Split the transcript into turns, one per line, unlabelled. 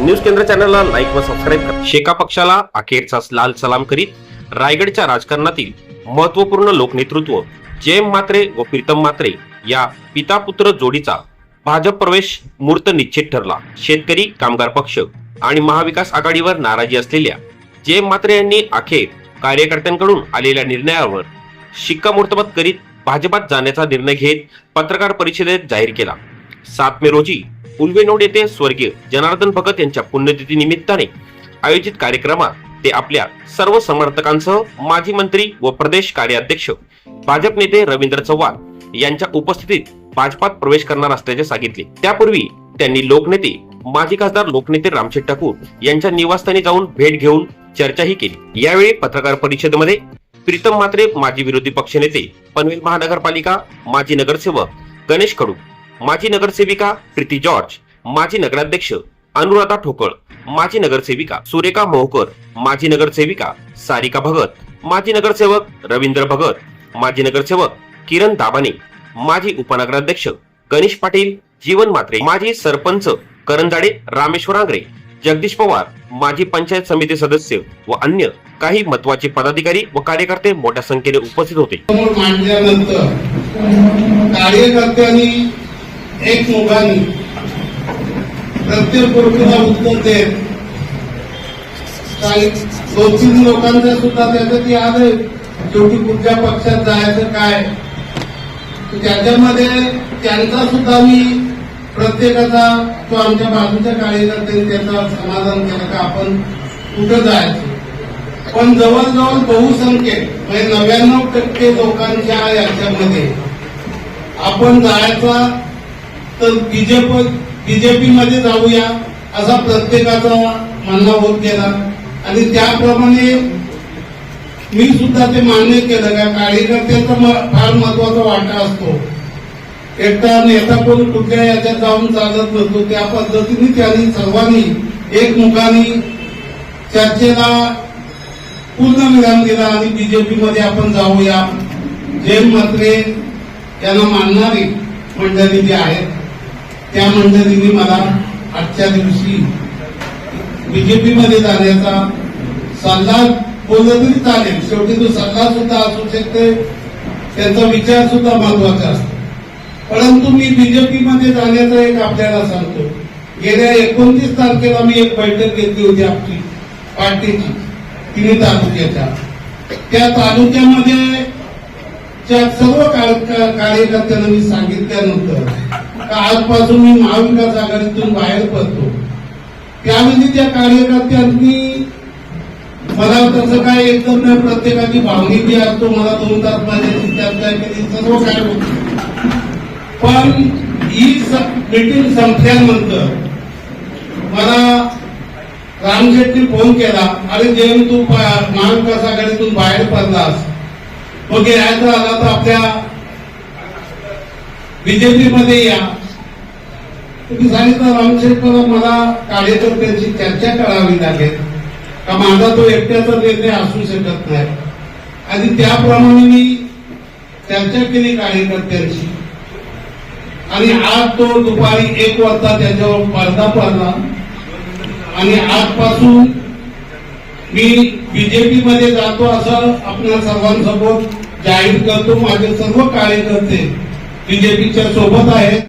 News केंद्र चॅनलला like व सबस्क्राईब करा. शेका पक्षाला अखेरचा लाल सलाम करीत रायगडच्या राजकारणातील महत्त्वपूर्ण लोकनेतृत्व जयम मात्रे व प्रीतम मात्रे या पिता पुत्र जोडीचा भाजप प्रवेश मूर्त निश्चित ठरला. शेतकरी कामगार पक्ष आणि महाविकास आघाडीवर नाराजी असलेल्या जयम मात्रे यांनी अखेर कार्यकर्त्यांकडून आलेल्या निर्णयावर शिक्कामोर्तब करीत भाजपात जाण्याचा निर्णय घेत पत्रकार परिषदेत जाहीर केला. सात मे रोजी उल्वेनोड येथे स्वर्गीय जनार्दन भगत यांच्या पुण्यतिथी निमित्ताने आयोजित कार्यक्रमात ते आपल्या सर्व समर्थकांसह माजी मंत्री व प्रदेश कार्याध्यक्ष भाजप नेते रवींद्र चव्हाण यांच्या उपस्थितीत भाजपात प्रवेश करणार असल्याचे सांगितले. त्यापूर्वी त्यांनी लोकनेते माजी खासदार लोकनेते रामशेठ ठाकूर यांच्या निवासस्थानी जाऊन भेट घेऊन चर्चाही केली. यावेळी पत्रकार परिषदेमध्ये प्रीतम म्हात्रे माजी विरोधी पक्षनेते पनवेल महानगरपालिका माजी नगरसेवक गणेश कडू माजी नगरसेविका प्रीती जॉर्ज माजी नगराध्यक्ष अनुराधा ठोकळ माजी नगरसेविका सुरेखा मोहकर माजी नगरसेविका सारिका भगत माजी नगरसेवक रवींद्र भगत माजी नगरसेवक किरण दाबाने माजी उपनगराध्यक्ष गणेश पाटील जीवन मात्रे माजी सरपंच करंजाडे रामेश्वर आंग्रे जगदीश पवार माजी पंचायत समिती सदस्य व अन्य काही महत्त्वाचे पदाधिकारी व कार्यकर्ते मोठ्या संख्येने उपस्थित होते.
कार्यकर्त्यांनी एक मुखाने प्रत्येक गोष्टीला उत्तर देत काही दोन तीन लोकांचं सुद्धा त्याचं ती आलंय शेवटी कुठल्या पक्षात जायचं काय? त्याच्यामध्ये त्यांचा सुद्धा मी प्रत्येकाचा तो आमच्या बाजूच्या कार्यकर्त्यांनी त्याचा समाधान केलं का आपण कुठं जायचं? पण जवळजवळ बहुसंख्येत म्हणजे नव्याण्णव टक्के लोकांच्या याच्यामध्ये आपण जायचा तर बीजेपी बीजेपी जाऊया असा प्रत्येकाचा म्हणणं होत गेला आणि त्याप्रमाणे मी सुद्धा ते मान्य केलं का कार्यकर्त्यांचा म- फार महत्त्वाचा वाटा असतो. एकटा नेता पण कुठल्या याच्यात जाऊन चालत नसतो त्या पद्धतीने त्यांनी सर्वांनी एकमुखाने चर्चेला पूर्ण विराम दिला आणि बीजेपीमध्ये आपण जाऊया. जैन म्हात्रे यांना मानणारी मंडळी जी आहेत. त्या मंडळींनी मला आजच्या दिवशी बीजेपीमध्ये जाण्याचा सल्ला बोलला तरी चालेल. शेवटी तो सल्ला सुद्धा असू शकते. त्यांचा विचार सुद्धा महत्त्वाचा असतो. परंतु मी बीजेपीमध्ये जाण्याचा एक आपल्याला सांगतो. गेल्या एकोणतीस तारखेला मी एक बैठक घेतली होती आपली. पार्टीची. तिन्ही तालुक्याच्या. त्या तालुक्यामध्ये त्या सर्व कार्यकर्त्यांना मी सांगितल्यानंतर आजपासून मी महाविकास आघाडीतून बाहेर पडतो. त्यावेळी त्या कार्यकर्त्यांनी मला तसं काय एकदम नाही प्रत्येकाची भावनी जी असतो मला दोन तास माझ्याशी चर्चा केली सर्व काय होत. पण ही मिटिंग संपल्यानंतर मला रामशेट्टी फोन केला अरे जयंत तू महाविकास आघाडीतून बाहेर पडलास. मग यायचं आला तर आपल्या बीजेपीमध्ये या. तुम्ही सांगितलं रामशेठ मला मला कार्यकर्त्यांची चर्चा करावी लागेल. का माझा तो एकट्याचा निर्णय असू शकत नाही. आणि त्याप्रमाणे मी चर्चा केली कार्यकर्त्यांशी. आणि आज तो दुपारी एक वाजता त्याच्यावर पडदा पडला. आणि आजपासून मी बीजेपी मध्ये जातो असं आपल्या सर्वांसोबत जाहीर करतो माझे सर्व कार्यकर्ते बीजेपीच्या सोबत आहेत.